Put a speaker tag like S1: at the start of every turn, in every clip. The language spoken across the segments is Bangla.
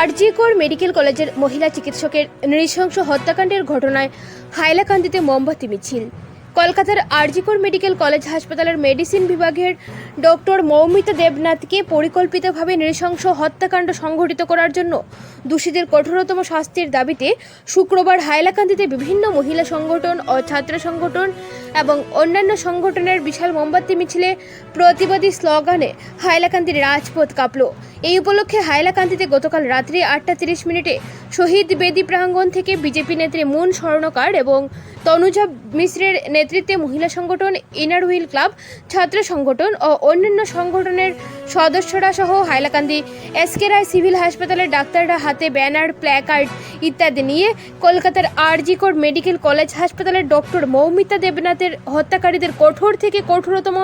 S1: আরজিকর মেডিকেল কলেজের মহিলা চিকিৎসকের নৃশংস হত্যাকাণ্ডের ঘটনায় হাইলাকান্দিতে মোমবাতি মিছিল। কলকাতার আরজিকর মেডিকেল কলেজ হাসপাতালের মেডিসিন বিভাগের ডক্টর মৌমিতা দেবনাথকে পরিকল্পিতভাবে নৃশংস হত্যাকাণ্ড সংঘটিত করার জন্য দোষীদের কঠোরতম শাস্তির দাবিতে শুক্রবার হাইলাকান্দিতে বিভিন্ন মহিলা সংগঠন ও ছাত্র সংগঠন এবং অন্যান্য সংগঠনের বিশাল মোমবাতি মিছিলে প্রতিবাদী স্লোগানে হাইলাকান্দির রাজপথ কাঁপল। এই উপলক্ষে হাইলাকান্দিতে গতকাল রাত্রি আটটা তিরিশ মিনিটে শহীদ বেদী প্রাঙ্গণ থেকে বিজেপি নেত্রী মুন স্বর্ণকার এবং তনুজা মিশ্রের নেতৃত্বে মহিলা সংগঠন ইনার হুইল ক্লাব, ছাত্র সংগঠন ও অন্যান্য সংগঠনের সদস্যরা সহ হাইলাকান্দি এসকে রায় সিভিল হাসপাতালের ডাক্তাররা হাতে ব্যানার, প্ল্যাকার্ড ইত্যাদি নিয়ে কলকাতার আরজিকর মেডিকেল কলেজ হাসপাতালের ডক্টর মৌমিতা দেবনাথের হত্যাকারীদের কঠোর থেকে কঠোরতম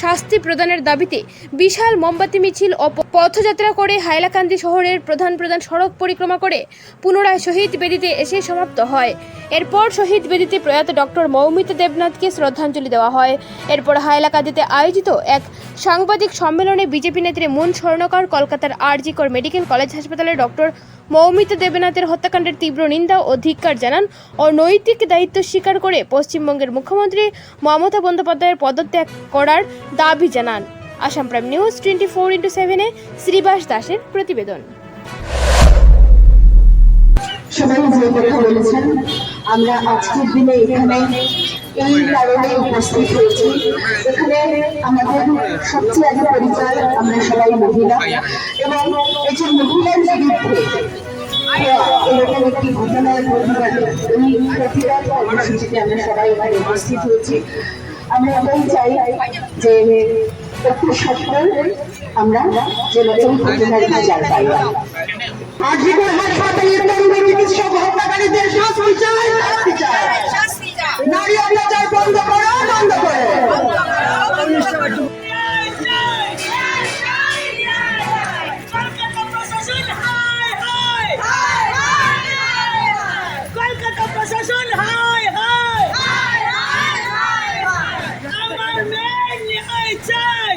S1: শাস্তি প্রদানের দাবিতে বিশাল মোমবাতি মিছিল ও পথযাত্রা করে হাইলাকান্দি শহরের প্রধান প্রধান সড়ক পরিক্রমা করে পুনরায় শহীদ বেদিতে এসে সমাপ্ত হয়। এরপর শহীদ বেদিতে প্রয়াত ডক্টর মৌমিতা দেবনাথকে শ্রদ্ধাঞ্জলি দেওয়া হয়। এরপর হাইলাকান্দিতে আয়োজিত এক সাংবাদিক সম্মেলনে বিজেপি নেত্রী মুন স্বর্ণকর কলকাতার আরজিকর মেডিকেল কলেজ হাসপাতালে ডক্টর মৌমিতা দেবনাথের হত্যাকাণ্ডের তীব্র নিন্দা ও ধিক্কার জানান ও নৈতিক দায়িত্ব স্বীকার করে পশ্চিমবঙ্গের মুখ্যমন্ত্রী মমতা বন্দ্যোপাধ্যায়ের পদত্যাগ করার দাবি জানান। Assam prime news twenty four into সেভেনে শ্রীবাস দাসের প্রতিবেদন।
S2: সবাই যে কথা বলেছেন। আমরা আজকের দিনে এখানে এই কারণে উপস্থিত হয়েছি। এখানে আমাদের সবচেয়ে আগে পরিচয় আমরা সবাই মহিলা। এবং এই যে মহিলার বিরুদ্ধে এরকম একটি প্রতিবাদ, এই প্রতিবাদ আমরা সবাই এখানে উপস্থিত হয়েছি। আমরা এটাই চাই যে একটু সত্তর আমরা যেন এই ঘটনার বিচার পাই। আজীবন হাসপাতালে শাসন হায় হায় আমার মেয়ে চাই